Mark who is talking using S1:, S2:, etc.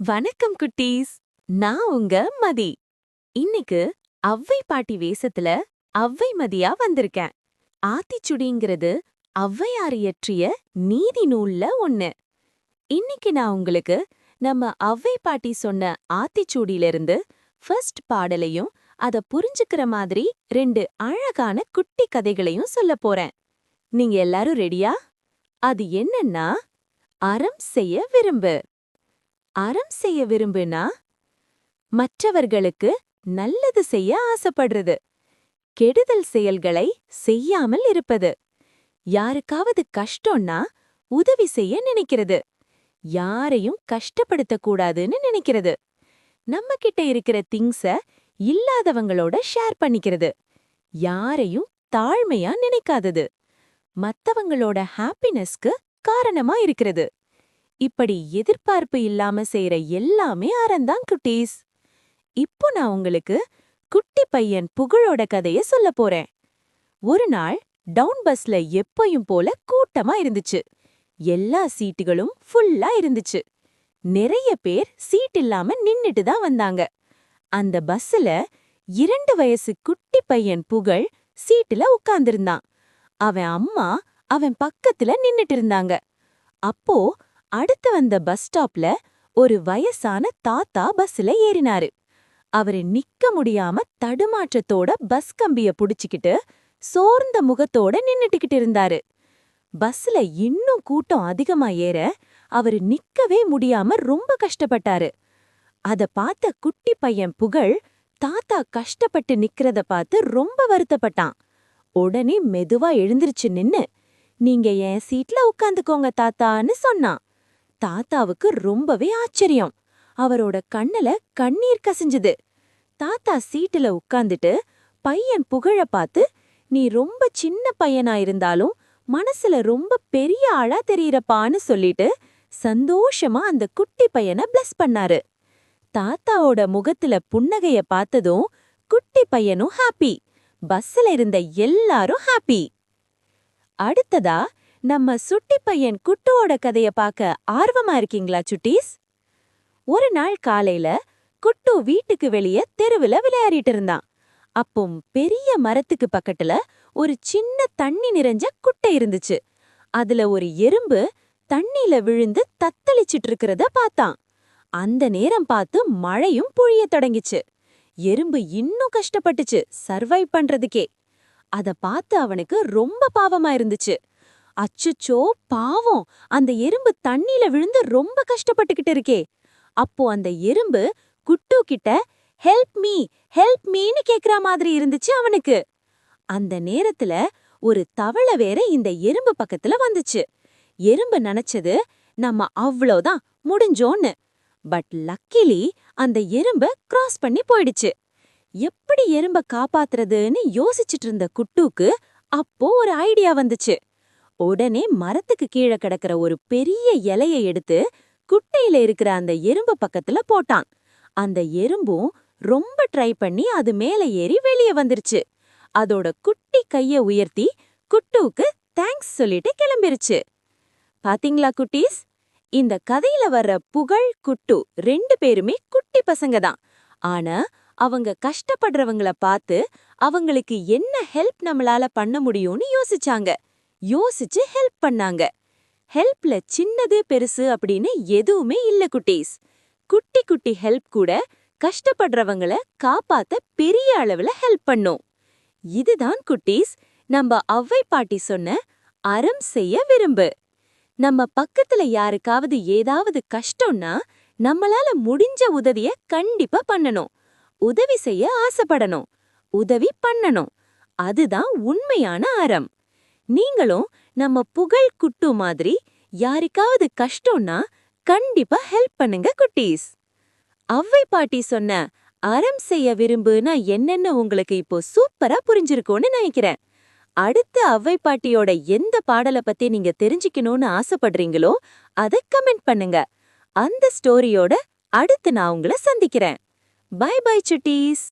S1: வணக்கம் குட்டீஸ். நான் உங்க மதி. இன்னைக்கு அவ்வை பாட்டி வேஷத்துல அவ்வை மதியா வந்திருக்கேன். ஆத்திச்சுடிங்கிறது அவ்வையார் இயற்றிய நீதி நூல்ல ஒண்ணு. இன்னைக்கு நான் உங்களுக்கு நம்ம அவ்வை பாட்டி சொன்ன ஆத்திச்சூடியிலிருந்து ஃபர்ஸ்ட் பாடலையும் அத புரிஞ்சுக்கிற மாதிரி ரெண்டு அழகான குட்டி கதைகளையும் சொல்லப் போறேன். நீங்க எல்லாரும் ரெடியா அது என்னன்னா அறம் செய்ய விரும்பு. அறம் செய்ய விரும்புனா மற்றவர்களுக்கு நல்லது செய்ய ஆசைப்படுறது. கெடுதல் செயல்களை செய்யாமல் இருப்பது. யாருக்காவது கஷ்டம்னா உதவி செய்ய நினைக்கிறது. யாரையும் கஷ்டப்படுத்தக்கூடாதுன்னு நினைக்கிறது. நம்ம கிட்ட இருக்கிற திங்ஸ இல்லாதவங்களோட ஷேர் பண்ணிக்கிறது. யாரையும் தாழ்மையா நினைக்காதது. மத்தவங்களோட ஹாப்பினஸ்க்கு காரணமா இருக்கிறது. இப்படி எதிர்பார்ப்பு இல்லாம செய்யற எல்லாமே அறந்தான் குட்டீஸ். இப்போ நான் உங்களுக்கு குட்டி பையன் புகழோட கதைய சொல்ல போறேன். ஒரு நாள் டவுன் பஸ்ல எப்பயும் போல கூட்டமா இருந்துச்சு. எல்லா சீட்டுகளும் ஃபுல்லா இருந்துச்சு. நிறைய பேர் சீட் இல்லாம நின்னுட்டு தான் வந்தாங்க. அந்த பஸ்ல இரண்டு வயசு குட்டி பையன் புகழ் சீட்டுல உட்கார்ந்திருந்தான் அவன் அம்மா அவன் பக்கத்துல நின்னுட்டு இருந்தாங்க. அப்போ அடுத்து வந்த பஸ் ஸ்டாப்ல ஒரு வயசான தாத்தா பஸ்ல ஏறினாரு. அவரு நிக்க முடியாம தடுமாற்றத்தோட பஸ் கம்பிய புடிச்சுக்கிட்டு சோர்ந்த முகத்தோட நின்னுட்டுக்கிட்டு இருந்தாரு. பஸ்ல இன்னும் கூட்டம் அதிகமா ஏற அவரு நிக்கவே முடியாம ரொம்ப கஷ்டப்பட்டாரு. அத பார்த்த குட்டி பையன் புகழ் தாத்தா கஷ்டப்பட்டு நிக்கிறத பார்த்து ரொம்ப வருத்தப்பட்டான். உடனே மெதுவா எழுந்திருச்சு நின்னு நீங்க என் சீட்ல உட்காந்துக்கோங்க தாத்தான்னு சொன்னான். தாத்தாவுக்கு ரொம்பவே ஆச்சரியம். அவரோட கண்ணுல கண்ணீர் கசிஞ்சுது. தாத்தா சீட்டுல உட்கார்ந்துட்டு பையன் புகழ பார்த்து நீ ரொம்ப சின்ன பையனா இருந்தாலும் மனசுல ரொம்ப பெரிய ஆளா தெரியறப்பான்னு சொல்லிட்டு சந்தோஷமா அந்த குட்டி பையனை பிளஸ் பண்ணாரு. தாத்தாவோட முகத்துல புன்னகைய பார்த்ததும் குட்டி பையனும் ஹாப்பி பஸ்ல இருந்த எல்லாரும் ஹாப்பி அடுத்ததா நம்ம சுட்டி பையன் குட்டுவோட கதைய பார்க்க ஆர்வமா இருக்கீங்களா சுட்டீஸ்? ஒரு நாள் காலையில குட்டு வீட்டுக்கு வெளியே தெருவுல விளையாடிட்டு இருந்தான். அப்போ பெரிய மரத்துக்கு பக்கத்துல ஒரு சின்ன தண்ணி நிறைஞ்ச குட்டை இருந்துச்சு. அதுல ஒரு எறும்பு தண்ணில விழுந்து தத்தளிச்சிட்டு இருக்கிறத பார்த்தான். அந்த நேரம் பார்த்து மழையும் புழிய தொடங்கிச்சு. எறும்பு இன்னும் கஷ்டப்பட்டுச்சு சர்வைவ் பண்றதுக்கே. அத பார்த்து அவனுக்கு ரொம்ப பாவமா இருந்துச்சு. அச்சுச்சோ பாவம். அந்த எறும்பு தண்ணில விழுந்து ரொம்ப கஷ்டப்பட்டுக்கிட்டு இருக்கே. அப்போ அந்த எறும்பு குட்டு கிட்ட ஹெல்ப் மீ ஹெல்ப் மீன்னு கேக்குற மாதிரி இருந்துச்சு அவனுக்கு. அந்த நேரத்துல ஒரு தவளை வேற இந்த எறும்பு பக்கத்துல வந்துச்சு. எறும்பு நினைச்சது நம்ம அவ்வளோதான் முடிஞ்சோன்னு. பட் லக்கிலி அந்த எறும்ப கிராஸ் பண்ணி போயிடுச்சு. எப்படி எறும்ப காப்பாத்துறதுன்னு யோசிச்சுட்டு இருந்த குட்டுக்கு அப்போ ஒரு ஐடியா வந்துச்சு. உடனே மரத்துக்கு கீழே கிடக்கிற ஒரு பெரிய இலைய எடுத்து குட்டையில இருக்கிற அந்த எறும்பு பக்கத்துல போட்டான். அந்த எறும்பும் ரொம்ப ட்ரை பண்ணி அது மேல ஏறி வெளியே வந்துருச்சு. அதோட குட்டி கைய உயர்த்தி குட்டுவுக்கு தேங்க்ஸ் சொல்லிட்டு கிளம்பிருச்சு. பாத்தீங்களா குட்டீஸ்? இந்த கதையில வர்ற புகழ் குட்டு ரெண்டு பேருமே குட்டி பசங்க தான். ஆனா அவங்க கஷ்டப்படுறவங்கள பார்த்து அவங்களுக்கு என்ன ஹெல்ப் நம்மளால பண்ண முடியும்னு யோசிச்சாங்க. யோசிச்சு ஹெல்ப் பண்ணாங்க. ஹெல்ப்ல சின்னது பெருசு அப்படின்னு எதுவுமே இல்ல குட்டீஸ். குட்டி குட்டி ஹெல்ப் கூட கஷ்டப்படுறவங்கள காப்பாத்த பெரிய அளவுல ஹெல்ப் பண்ணும். இதுதான் குட்டீஸ் நம்ம அவ்வை பாட்டி சொன்ன அறம் செய்ய விரும்பு. நம்ம பக்கத்துல யாருக்காவது ஏதாவது கஷ்டம்னா நம்மளால முடிஞ்ச உதவிய கண்டிப்பா பண்ணணும். உதவி செய்ய ஆசைப்படணும். உதவி பண்ணணும். அதுதான் உண்மையான அறம். நீங்களும் நம்ம புகழ் குட்டு மாதிரி யாருக்காவது கஷ்டம்னா கண்டிப்பா ஹெல்ப் பண்ணுங்க குட்டீஸ். அவ்வை பாட்டி சொன்ன அறம் செய்ய விரும்புனா என்னன்னு உங்களுக்கு இப்போ சூப்பரா புரிஞ்சிருக்கும்னு நினைக்கிறேன். அடுத்த அவ்வை பாட்டியோட எந்த பாடலை பத்தி நீங்க தெரிஞ்சுக்கணும்னு ஆசைப்படுறீங்களோ அதை கமெண்ட் பண்ணுங்க. அந்த ஸ்டோரியோட அடுத்து நான் உங்களை சந்திக்கிறேன். By by Chutties